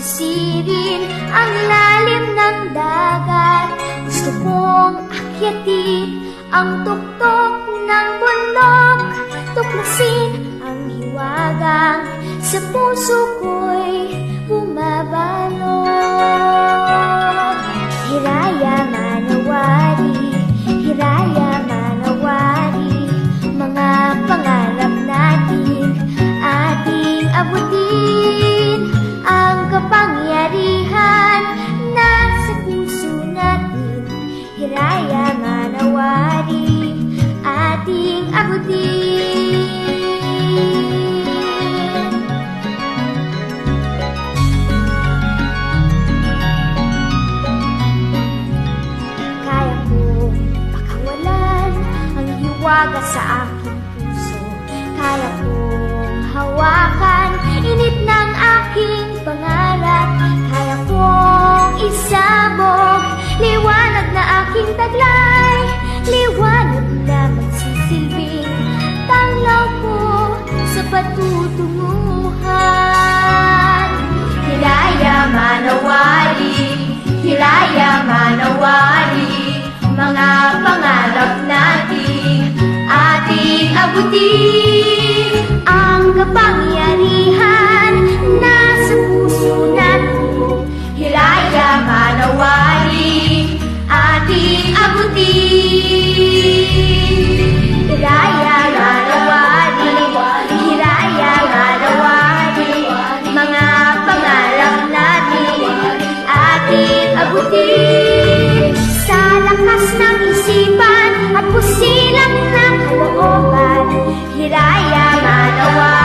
Sisirin ang lalim ng dagat. Gusto kong akyatin ang tuktok ng bundok Tuklasin ang hiwagang sa puso ko. Hiwaga sa aking puso. Kaya kong hawakan init ng aking pangarap Kaya kong isabog liwanag na aking taglay. Liwanag na magsisilbing tanglaw ko sa patutunguhan. Hiraya manawari, hiraya manawari Mga pangarap abutin Ang kapangyarihan know why.